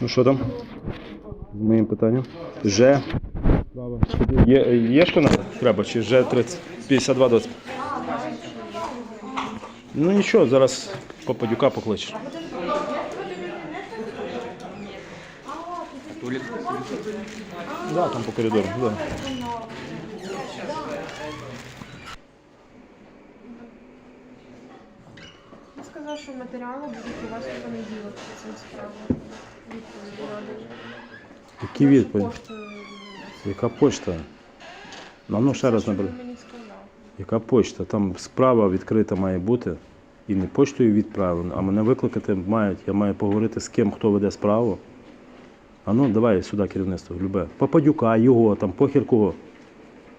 Ну що там? З моїм питанням. Ж. Є, є що надо? Треба, чи Ж 30, 52 20. Ну нічого, зараз попадюка покличеш. Да, там по коридору. Да. Сказав, що матеріали будуть у вас у понеділок по цим справам. Відповіді надані. Які відповіді? Яка почта? Ну, ну ще раз наберу. мені сказав. Яка почта? Там справа відкрита має бути. І не почтою відправлено, а мене викликати мають. Я маю поговорити з ким, хто веде справу. А ну, давай сюди керівництво, любе. Попадюка, його, там, похер кого.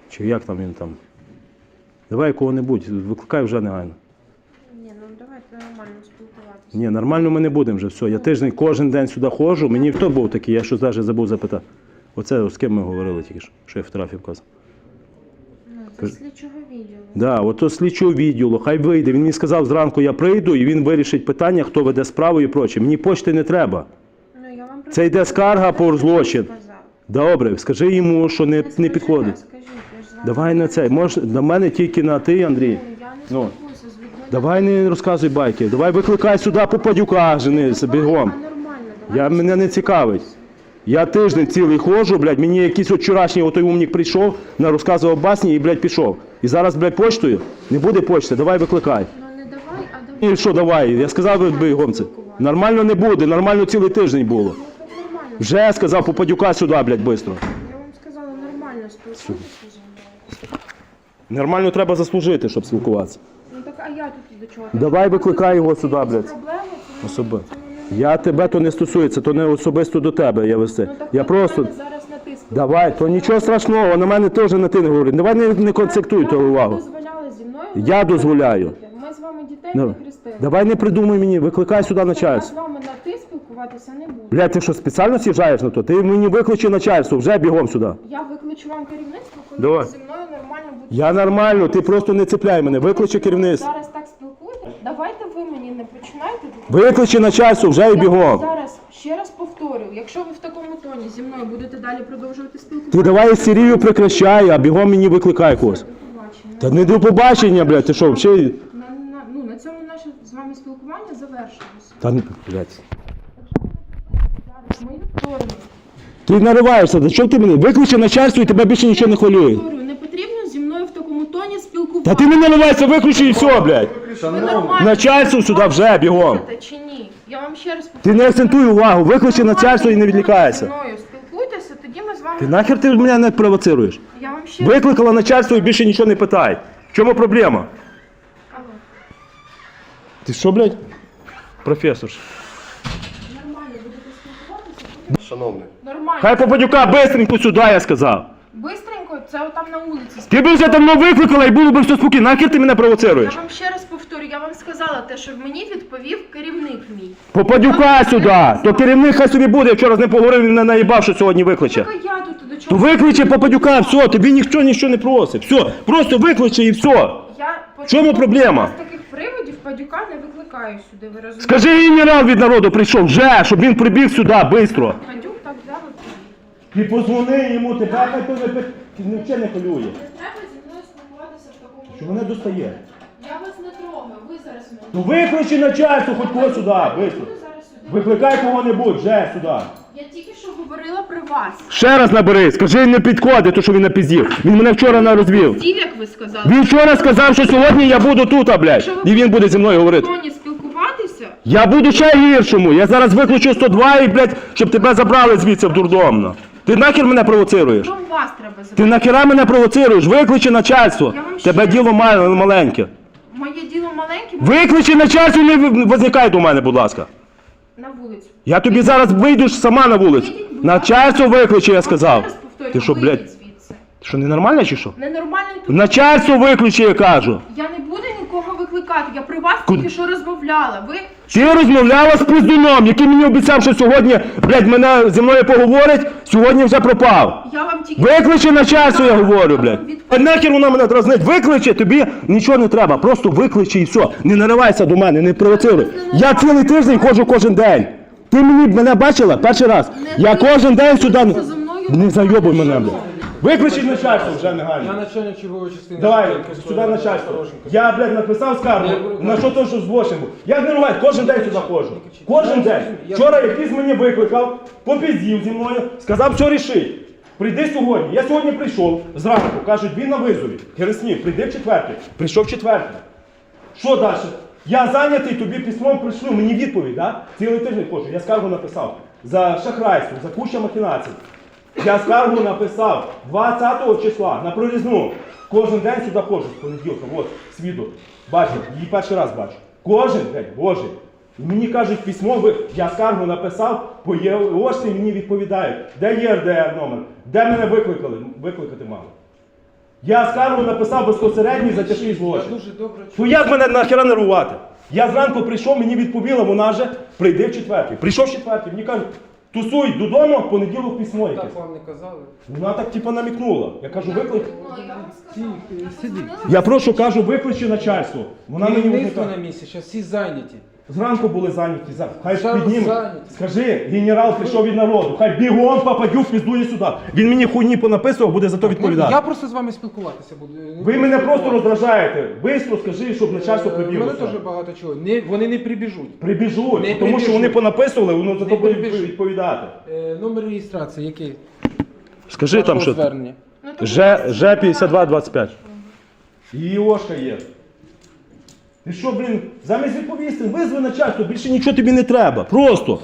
Чи як там він там. Давай кого-небудь, викликай вже негайно. Ні, ну давайте нормально спілкуватися. Ні, нормально ми не будемо вже. Все. Я тиждень кожен день сюди ходжу. Мені хто був такий, я щось навіть забув запитати. Оце з ким ми говорили тільки що, що я фотографію вказав. Ну, це слідчого відділу. Да, ото слідчого відділу, хай вийде. Він мені сказав, зранку я прийду і він вирішить питання, хто веде справу і проче. Мені почти не треба. Ну, я вам Це йде скарга по злочин. сказав. Добре, скажи йому, що не, не підходить. Скажіть, я ж з вами Давай на це. Мож, до мене тільки на ти, Андрій. Ну, Я не Ну. спілкуюся. Давай не розказуй байки. Давай викликай сюди попадюка, женися, бігом. Нормально, давайте Я, мене не цікавить. Я тиждень цілий ходжу, блядь, мені якийсь от вчорашній отой умник прийшов, на розказував басні і, блядь, пішов. І зараз, блядь, почтою? Не буде почти, давай викликай. Ну не давай, а давай. І що давай? Я сказав бігом це. Нормально не буде, нормально цілий тиждень було. Ну, нормально. Вже сказав попадюка сюди, блядь, швидко. Я вам сказала нормально спілкуйтеся. Нормально треба заслужити, щоб спілкуватися. А я тут до чого? Давай викликай його сюди, блядь. Проблеми? це Особи. Я тебе то не стосується, то не особисто до тебе я вести. Ну так Я просто. мене зараз натискаєте. Давай, то нічого страшного, на мене теж на ти не говорить. Давай не, не концентруй то увагу. дозволяли зі мною? Я дозволяю. Ми з вами дітей не хрестили. Давай не придумуй мені, викликай сюди Я начальство. з вами на ти спілкуватися не буду. Бля, ти що спеціально с'їжджаєш на то? Ти мені викличе начальство, вже бігом сюди. Я викличу вам керівництво, коли Давай. ви зі мною нормально. Я нормально, ти просто не цепляй мене, викличе керівництво. Зараз так спілкуєтесь. Давайте ви мені не починайте. Викличе начальство, вже і бігом. зараз ще раз повторю, якщо ви в такому тоні зі мною будете далі продовжувати спілкуватися. Ти давай серію прекращай, а бігом мені викликай когось. Та не до побачення, блядь, ти що, взагалі? На, на, ну, на цьому наше з вами спілкування завершилося. Та не, блядь. Зараз. Ти нариваєшся, да чого ти мене? Викличе начальство і тебе більше нічого не хвилює. Повторюю, не потрібно зі мною в такому тоні спілкуватися. Та ти не наривайся, виключи і все, блядь. Ви Начальство сюди вже, бігом. чи ні? Я вам ще раз Ти не акцентуй увагу, викличе начальство і не відлікайся. мною спілкуйтеся, тоді ми з вами... Ти нахер ти мене не провоцируєш? Я вам ще раз... Викликала начальство і більше нічого не питай. В чому проблема? Алло. Ти що, блядь? Професор. Нормально будете спілкуватися? Шановний, Нормально. Хай попадюка бистренько сюди, я сказав. Бистренько, це отам на вулиці. Ти б вже давно викликала і було б все спокійно. Нахер ти мене провоцируєш? Я вам ще раз повторю, я вам сказала те, що мені відповів керівник мій. Попадюка сюди. То керівник хай собі буде, я вчора з ним поговорив, він мене наїбав, що сьогодні викличе. Так а я тут до То чого? викличе попадюка, все, тобі ніхто нічого не просить. Все, просто викличе і все. Я по чому проблема? З таких приводів падюка не викликаю сюди, ви розумієте? Скажи генерал від народу прийшов вже, щоб він прибіг сюди, швидко. Падюк так взяв і приїхав. Ти позвони йому, тебе хай то не пи- ти нічого не хвилює. Не треба зі мною спілкуватися в такому Що мене достає. Я вас не трогаю, ви зараз мене. Ну викличе начальство, хоч кого сюди, швидко. Буду зараз сюди. Викликай кого-небудь, вже сюди. Я тільки що говорила про вас. Ще раз набери, скажи, не підходить, то що він напіздів. Він мене вчора не розвів. Дів, як ви сказали. Він вчора сказав, що сьогодні я буду тут, а, блядь. І він буде зі мною В говорити. тоні спілкуватися, Я буду ще гіршому. Я зараз виключу 102 і, блядь, щоб тебе забрали звідси в дурдомно. Ти нахер мене провоцируєш? вас треба Ти забрати. нахера мене провоцируєш? Виключи начальство. Я вам ще Тебе раз- діло має маленьке. Моє діло маленьке, Виключи начальство і не ви- возникай до мене, будь ласка. на вулицю. Я тобі зараз вийду сама на вулицю. Вийдіть, будь ласка. Начальство виключи, я сказав. Ще раз повторюю, Ти що, вийдіть блядь, звідси. ти що ненормальна чи що? Ненормально тут. Начальство виключи, я кажу. Я не буду викликати. Я при вас тільки що розмовляла. Ви Ти розмовляла з пиздуном, який мені обіцяв, що сьогодні, блядь, мене зі мною поговорить, сьогодні вже пропав. я вам тільки Викличе начальство, я говорю, блядь. А нахер вона мене дразнить? Викличе, тобі нічого не треба. Просто викличе і все. Не наривайся до мене, не провоцируй. Я цілий тиждень ходжу кожен день. Ти мені мене бачила перший раз. Я кожен день сюди. Не зайобуй мене, блядь. Виключіть начальство вже Я негайно. начальник чергової частини. Давай, сюди начальство. Порошенка. Я, блядь, написав скаргу. На що то, що злочин був. Я не кожен день сюди ходжу. Кожен день. Вчора якийсь мені викликав, попіздів зі мною, сказав, що рішить. Прийди сьогодні. Я сьогодні прийшов зранку, кажуть, він на визові. Гереснів, прийди в четвертий. Прийшов в четвертий. Що далі? Я зайнятий, тобі письмом прийшли, мені відповідь, да? Цілий тиждень ходжу. Я скаргу написав. За шахрайство, за куча махінацій. Я скаргу написав 20 числа на прорізну. Кожен день сюди ходжу з понеділка. От, свідок. Бачу, її перший раз бачу. Кожен день, Боже. І мені кажуть письмо, ви- я скаргу написав, по ЄОшці мені відповідають, де є РДР номер, де мене викликали, викликати мали. Я скаргу написав безпосередньо за тяжкий злочин. дуже добре Ну як мене нахера нервувати? Я зранку прийшов, мені відповіла, вона же прийди в четвертий. Прийшов в четвертий, мені кажуть, тусуй додому, в понеділок письмо якесь. так вам не казали. Вона так типу намікнула. Я кажу, виклик. Ну, я вам Я сидіть. Я прошу, кажу, викличе начальство. Вона мені Керівництво на викликає. місці, зараз всі зайняті. Зранку були зайняті. за- Хай Зараз підніме. зайняті. Скажи, генерал прийшов від народу. Хай бігом попадю, піздує сюди. Він мені хуйні понаписував, буде за то відповідати. Я просто з вами спілкуватися буду. Ви мене просто роздражаєте. Бистро скажи, щоб начальство Е, прибігло. Мене теж багато чого. Не, вони не прибіжуть. Прибіжуть, Не тому що прибіжуть. вони понаписували, воно за Не то буде прибіжуть. відповідати. Е, номер реєстрації який? Скажи там, Вашого що звернення. ну, Ж, Ж 5225. І Ошка є. Ти що, блін, замість відповісти, визви начальство, більше нічого тобі не треба. Просто.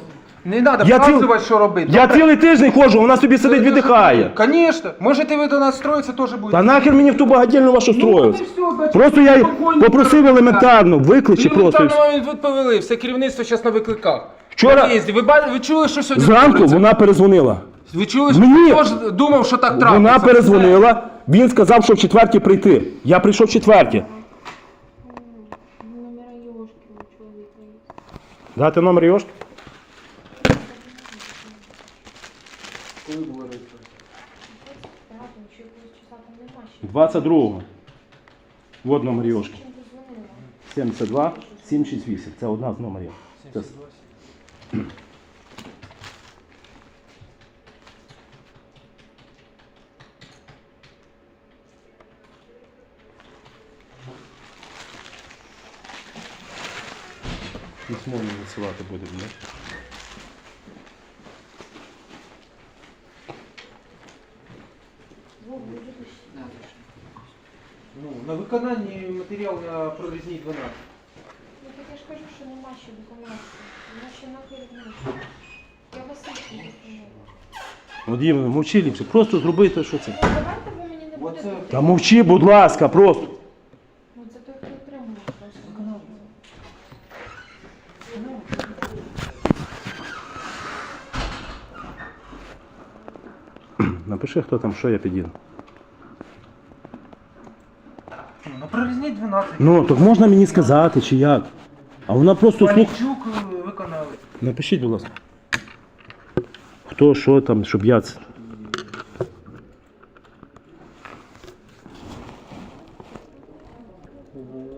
Не треба Я ціл- показувати, що робити. Я цілий тиждень ходжу, вона собі сидить віддихає. Звісно. Можете ви до нас строїтися, теж буде. Та нахер мені в ту багатільну вашу Ну, строю. Просто я спокійно попросив елементарно, викличе просто. і все. Елементарно відповіли, все керівництво зараз на викликах. Вчора- На. Ви, ба- ви чули, що сьогодні Зранку твориться? вона перезвонила. Ви чули, що Мені- хто ж думав, що так трапиться? Вона перезвонила, він сказав, що в четвертій прийти. Я прийшов в четвертій. Номера Йошки у чоловіка є. Дати номер Йошки? Коли була реєстрація? Так, чи якогось числа там нема ще. 22-го. Вот номер Йошки. 72 768. Це одна з номерів. Це... 72. Письмо мені висилати буде, не? Ну, на виконанні матеріал на прорізній 12. Ну так я ж кажу, що нема ще документів. Вона ще на керівництві. Я вас не допомогла. Вадим, мовчи ліпше, просто зроби те, що це. Давайте ви мені не будете. Та мовчи, будь ласка, просто. Ну це той, хто отримує просто. Напиши, хто там, що я під'їду. Ну, на 12. Ну, так можна мені сказати, чи як? А вона просто слух. Панічук е, виконали. Напишіть, будь ласка. Хто, що там, щоб я це.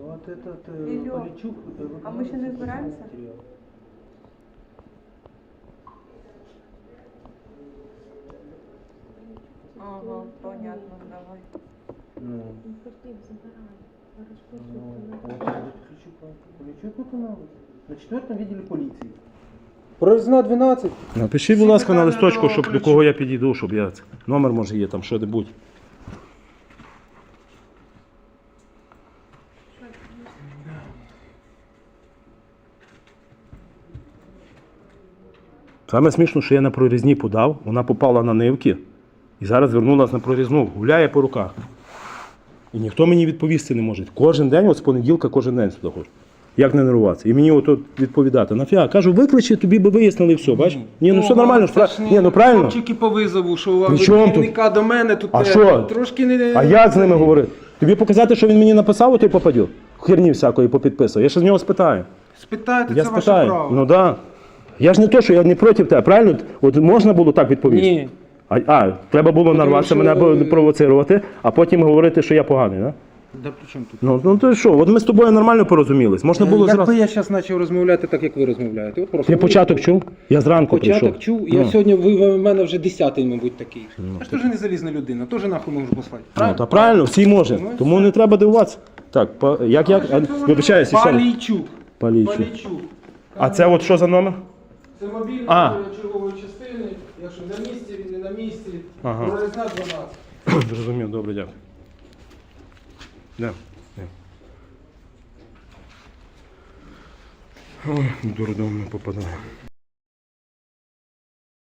Вот этот Ілло, Панічук а ми ще не збираємося? Ага, понятно, давай. Ну, Панічук. На четвертому відділі поліції. Прорізна 12. Напишіть, будь ласка, на листочку, щоб до кого я підійду, щоб я. Номер може є там, що-небудь. Саме смішно, що я на прорізні подав, вона попала на нивки і зараз вернулася на прорізну, гуляє по руках. І ніхто мені відповісти не може. Кожен день, от з понеділка, кожен день сюди ходжу. Як не нервуватися? І мені ото відповідати. Нафіга, кажу, викличе, тобі би вияснили все, бач? Ні, ну все нормально, ж, пра- ні, ну правильно. Хлопчики по визову, що у вас чому тут? керівника до мене тут А е, що? трошки не. А як з ними говорити? Тобі показати, що він мені написав, ти попадів? херні всякої попідписував. Я ще з нього спитаю. Спитайте, Я це ваше спитаю. право. Ну да. Я ж не то, що я не проти тебе, правильно? От можна було так відповісти? Ні. А, а треба було нарватися, мене е, провоцирувати, а потім говорити, що я поганий, да? Да при чому тут? Ну, ну то що, от ми з тобою нормально порозумілись. Можна було Якби зразу. я зараз почав розмовляти так, як ви розмовляєте. От просто Ти початок чув? Я зранку Початок прийшов. чув, я Ну. сьогодні ви в мене вже десятий, мабуть, такий. я ж теж не залізна людина, теж нахуй можу послати. Ну, та правильно, всі може. Ну, і Тому не треба дивуватися. Так, па- як як? А, Вибачаюся, ще. Палійчук. Палійчук. Палійчук. А це от що за номер? Це мобільний А. чергової частини. Якщо на місці, він не на місці. Ага. Прорізна 12. Зрозумів, добре, дякую. Да. Ой, дурдом не попадає.